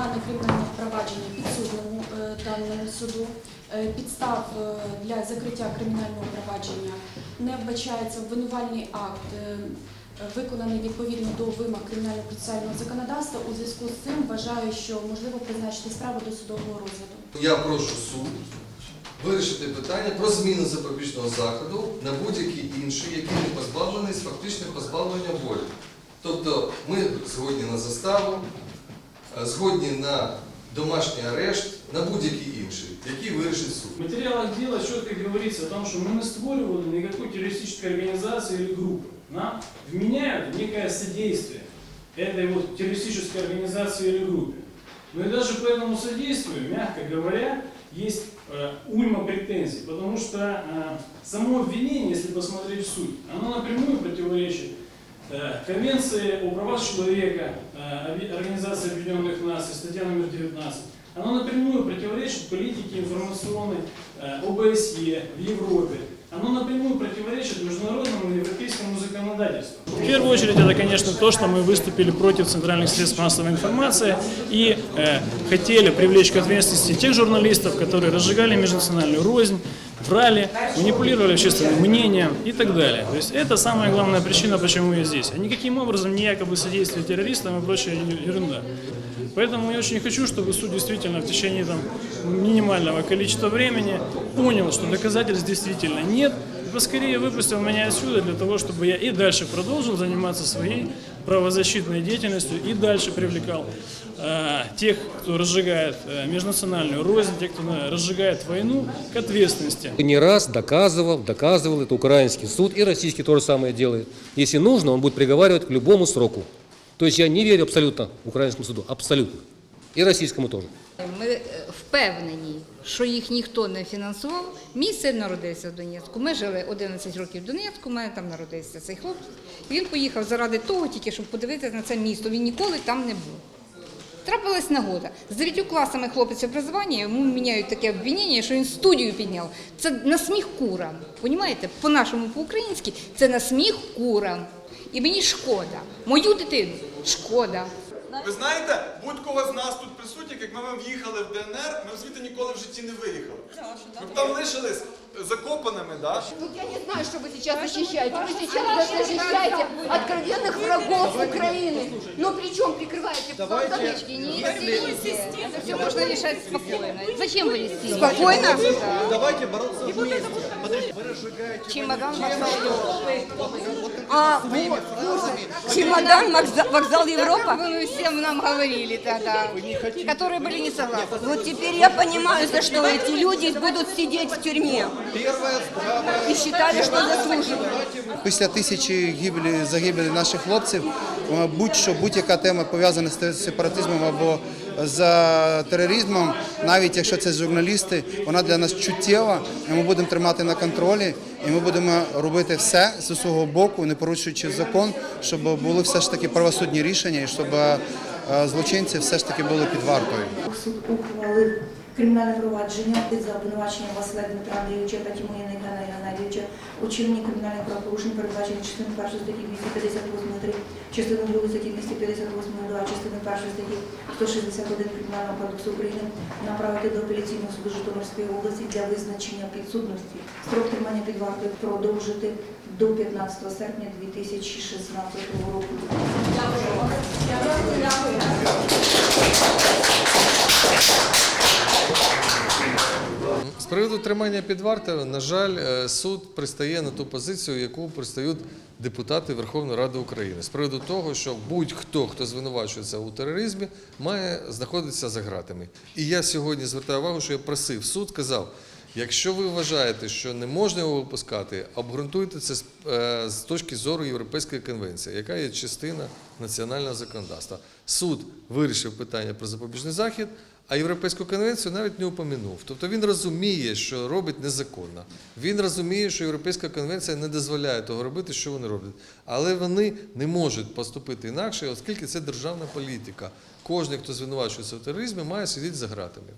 дане кримінальне провадження підсудному е, даному суду. Е, Підстав е, для закриття кримінального провадження не вбачається обвинувальний акт, виконаний відповідно до вимог кримінального процесуального законодавства. У зв'язку з цим вважаю, що можливо призначити справу до судового розгляду. Я прошу суд вирішити питання про зміну запобіжного заходу на будь-який інший, який не позбавлений з фактичним позбавленням волі. Тобто ми згодні на заставу, згодні на домашній арешт, на будь-який інший, який вирішить суд. В материалах дела четко говорится о том, что мы не створювали никакой террористической организации или группы. Нам вменяют некое содействие этой вот террористической организации или группе. Но и даже по этому содействию, мягко говоря, есть э, уйма претензий, потому что э, само обвинение, если посмотреть в суть, оно напрямую противоречит э, Конвенции о правах человека, э, Организации Объединенных Наций, статья номер 19, оно напрямую противоречит политике информационной э, ОБСЕ в Европе. Оно напрямую противоречит международному и европейскому законодательству. В первую очередь, это, конечно, то, что мы выступили против центральных средств массовой информации и э, хотели привлечь к ответственности тех журналистов, которые разжигали межнациональную рознь, врали, манипулировали общественным мнением и так далее. То есть это самая главная причина, почему я здесь. А никаким образом не якобы содействие террористам и прочая ерунда. Поэтому я очень хочу, чтобы суд действительно в течение там, минимального количества времени понял, что доказательств действительно нет, и поскорее выпустил меня отсюда для того, чтобы я и дальше продолжил заниматься своей правозащитной деятельностью и дальше привлекал тех, кто разжигает э, межнациональную рознь, тех, кто э, разжигает войну, к ответственности. Не раз доказывал, доказывал это украинский суд, и российский то же самое делает. Если нужно, он будет приговаривать к любому сроку. То есть я не верю абсолютно украинскому суду, абсолютно. И российскому тоже. Ми е, впевнені, що їх ніхто не фінансував. Мій син народився в Донецьку. Ми жили 11 років в Донецьку, у мене там народився цей хлопець. І він поїхав заради того, тільки щоб подивитися на це місто. Він ніколи там не був. Трапилась нагода. З дев'ятью класами хлопець образування, йому міняють таке обвинення, що він студію підняв. Це на сміх курам. Понімаєте? По-нашому, по-українськи, це на сміх курам. І мені шкода. Мою дитину шкода. Ви знаєте, будь-кого з нас тут присутніх, як ми вам в'їхали в ДНР, ми звідти ніколи в житті не виїхали. Ми б там лишились закопаними, да? Ну, я не знаю, что вы сейчас защищаете. Вы сейчас защищаете откровенных врагов Украины. Но причем прикрываете Девочки, не истерите. Это все можно решать спокойно. Зачем вы истерите? Спокойно? Давайте бороться вместе. Подождите, вы разжигаете Чемодан вокзал А, вот, слушай, чемодан, вокзал, вокзал Европа. Вы всем нам говорили тогда, которые были не согласны. Вот теперь я понимаю, за что эти люди будут сидеть в тюрьме. первое здравое. И считали, что заслуживают. Після тисячі гибелі, загибелі наших хлопців, е, будь-що, будь-яка тема пов'язана з сепаратизмом або з тероризмом, навіть якщо це журналісти, вона для нас чуттєва, і ми будемо тримати на контролі, і ми будемо робити все з усього боку, не порушуючи закон, щоб були все ж таки правосудні рішення і щоб е, злочинці все ж таки були під вартою. Суд ухвалив кримінальне провадження за обвинуваченням Василя Дмитра Андрійовича та Тимоїна Євгена Геннадійовича у вчиненні кримінальних правопорушень, передбачених частиною 1 статті 258 3, частиною 2 статті 258 2, частиною 1 статті 161 Кримінального кодексу України направити до апеляційного суду Житомирської області для визначення підсудності. Строк тримання під вартою продовжити до 15 серпня 2016 року. З приводу тримання під вартою, на жаль, е, суд пристає на ту позицію, яку пристають депутати Верховної Ради України. З приводу того, що будь-хто, хто звинувачується у тероризмі, має знаходитися за ґратами. І я сьогодні звертаю увагу, що я просив суд, казав. Якщо ви вважаєте, що не можна його випускати, обґрунтуйте це е, з точки зору Європейської конвенції, яка є частина національного законодавства. Суд вирішив питання про запобіжний захід, а Європейську конвенцію навіть не упомянув. Тобто він розуміє, що робить незаконно. Він розуміє, що Європейська конвенція не дозволяє того робити, що вони роблять. Але вони не можуть поступити інакше, оскільки це державна політика. Кожен, хто звинувачується в тероризмі, має сидіти за ґратами.